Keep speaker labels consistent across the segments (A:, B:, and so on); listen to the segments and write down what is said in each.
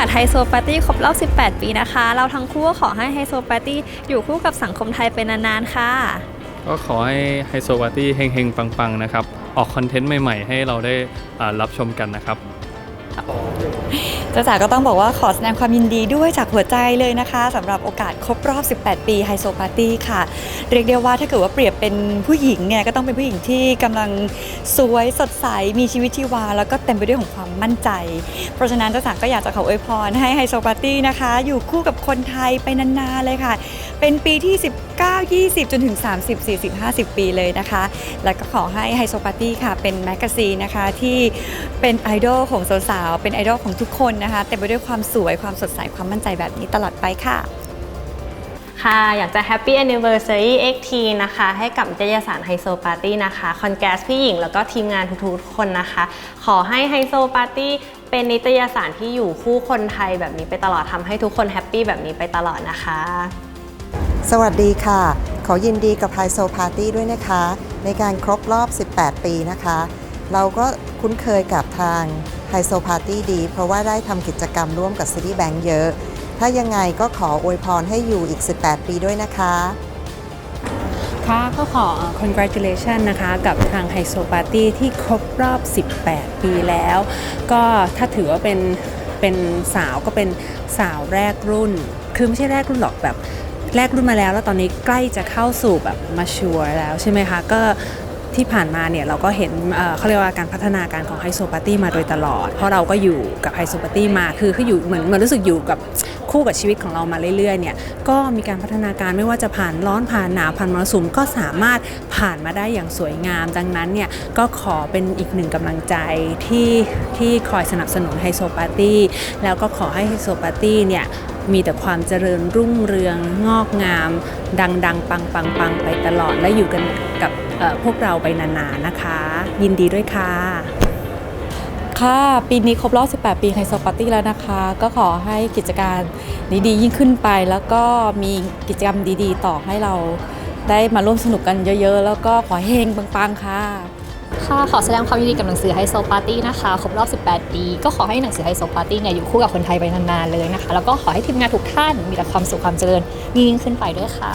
A: าสไฮโซปาร์ตี้ครบรอบ 18 ปีนะคะ เราทั้งคู่ก็ขอให้ไฮโซปาร์ตี้อยู่คู่กับสังคมไทยไปนานๆ ค่ะ
B: ก็ขอให้ไฮโซปาร์ตี้เฮงๆ ปังๆ นะครับ ออกคอนเทนต์ใหม่ๆ ให้เราได้รับชมกันนะครับ
C: จ้าจ๋าก็ต้องบอกว่าขอแสดงความยินดีด้วยจากหัวใจเลยนะคะสำหรับโอกาสครบรอบ 18 ปีไฮโซปาร์ตี้ค่ะ เรียกได้ว่าถ้าเกิดว่าเปรียบเป็นผู้หญิงเนี่ยก็ต้องเป็นผู้หญิงที่กำลังสวยสดใสมีชีวิตชีวา แล้วก็เต็มไปด้วยของความมั่นใจ เพราะฉะนั้นจ้าจ๋าก็อยากจะขออวยพรให้ไฮโซปาร์ตี้นะคะ อยู่คู่กับคนไทยไปนานๆเลยค่ะ เป็นปีที่ 19 20 จนถึง 30 40 50 ปีเลยนะคะ แล้วก็ขอให้ไฮโซปาร์ตี้ค่ะ เป็นแมกกาซีนนะคะที่เป็นไอดอลของสาวๆ เป็นไอดอลของทุกคนนะคะ เต็มไปด้วยความสวยความสดใส ความมั่นใจแบบนี้ตลอดไปค่ะ
D: ค่ะ อยากจะ Happy Anniversary XT นะคะ ให้กับนิตยสารไฮโซปาร์ตี้นะคะคอนแกสพี่หญิงแล้วก็ทีมงานทุกๆคนนะคะ ขอให้ไฮโซปาร์ตี้เป็นนิตยสารที่อยู่คู่คนไทยแบบนี้ไปตลอดทำให้ทุกคนแฮปปี้แบบนี้ไปตลอดนะคะ
E: สวัสดีค่ะ ขอยินดีกับไฮโซพาร์ตี้ด้วยนะคะ ในการครบรอบ 18 ปีนะคะ เราก็คุ้นเคยกับทางไฮโซพาร์ตี้ดี เพราะว่าได้ทำกิจกรรมร่วมกับ City Bank เยอะ ถ้ายังไงก็ขออวยพรให้อยู่อีก 18 ปีด้วยนะคะ
F: ค่ะก็ขอ congratulation นะคะ กับทางไฮโซปาร์ตี้ที่ครบรอบ 18 ปีแล้ว ก็ถ้าถือว่าเป็นเป็นสาวก็เป็นสาวแรกรุ่น คือไม่ใช่แรกรุ่นหรอกแบบ แรกรุ่นมาแล้ว แล้วตอนนี้ใกล้จะเข้าสู่แบบมาชัวร์แล้วใช่ไหมคะก็ที่ผ่านมาเนี่ยเราก็เห็นเขาเรียกว่าการพัฒนาการของไฮโซปาร์ตี้มาโดยตลอด เพราะเราก็อยู่กับไฮโซปาร์ตี้มาคือคืออยู่เหมือนเหมือนรู้สึกอยู่กับคู่กับชีวิตของเรามาเรื่อยๆเนี่ยก็มีการพัฒนาการไม่ว่าจะผ่านร้อนผ่านหนาวผ่านมรสุมก็สามารถผ่านมาได้อย่างสวยงาม ดังนั้นเนี่ยก็ขอเป็นอีกหนึ่งกำลังใจที่ที่คอยสนับสนุนไฮโซปาร์ตี้แล้วก็ขอให้ไฮโซปาร์ตี้เนี่ย มีแต่ความเจริญรุ่งเรือง งอกงาม ดังๆ ปังๆไปตลอดและอยู่กันกับพวกเราไปนานๆนะคะ ยินดีด้วยค่ะ
C: ค่ะ ปีนี้ครบรอบ 18 ปีไฮโซปาร์ตี้แล้วนะคะ ก็ขอให้กิจการดีๆยิ่งขึ้นไป แล้วก็มีกิจกรรมดีๆ ต่อให้เราได้มาร่วมสนุกกันเยอะๆ แล้วก็ขอเฮงปังๆ ค่ะ
A: ค่ะ ขอแสดงความยินดีกับหนังสือไฮโซปาร์ตี้นะคะ ครบรอบ 18 ปี ก็ขอให้หนังสือไฮโซปาร์ตี้เนี่ยอยู่คู่กับคนไทยไปนานๆเลยนะคะ แล้วก็ขอให้ทีมงานทุกท่านมีแต่ความสุขความเจริญยิ่งขึ้นไปด้วยค่ะ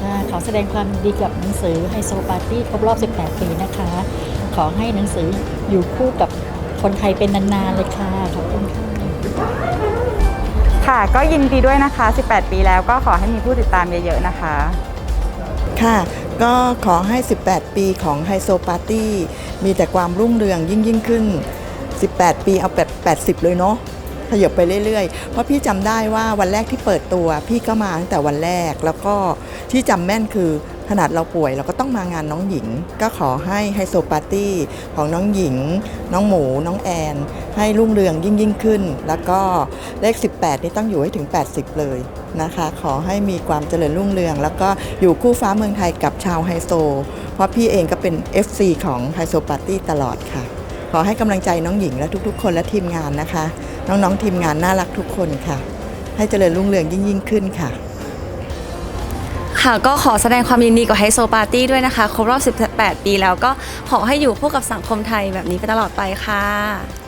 G: ค่ะขอแสดงความยินดีกับหนังสือไฮโซปาร์ตี้ครบรอบ 18 ปีนะคะ ขอให้หนังสืออยู่คู่กับคนไทยเป็นนานๆเลยค่ะ ขอบคุณค่ะ
H: ค่ะ ก็ยินดีด้วยนะคะ 18 ปีแล้วก็ขอให้มีผู้ติดตามเยอะๆนะคะ
E: ค่ะ ก็ขอให้ 18 ปีของไฮโซปาร์ตี้มีแต่ความรุ่งเรืองยิ่งยิ่งขึ้น 18 ปีเอาแบบ80 เลยเนาะขยับไปเรื่อยๆ เพราะพี่จำได้ว่าวันแรกที่เปิดตัว พี่ก็มาตั้งแต่วันแรกแล้วก็ที่จำแม่นคือ ขนาดเราป่วยเราก็ต้องมางานน้องหญิง ก็ขอให้ไฮโซปาร์ตี้ของน้องหญิง น้องหมู น้องแอน ให้รุ่งเรืองยิ่งยิ่งขึ้น แล้วก็เลข 18 นี่ต้องอยู่ให้ถึง 80 เลยนะคะ ขอให้มีความเจริญรุ่งเรือง แล้วก็อยู่คู่ฟ้าเมืองไทยกับชาวไฮโซ เพราะพี่เองก็เป็น FC ของไฮโซปาร์ตี้ตลอดค่ะ ขอให้กำลังใจน้องหญิงและทุกๆ คนและทีมงานนะคะ น้องๆทีมงานน่ารักทุกคนค่ะ ให้เจริญรุ่งเรืองยิ่งยิ่งขึ้นค่ะ
C: ค่ะก็ขอแสดงความยินดีกับไฮโซปาร์ตี้ด้วยนะคะ ครบรอบ 18 ปีแล้วก็ขอให้อยู่คู่กับสังคมไทยแบบนี้ไปตลอดไปค่ะ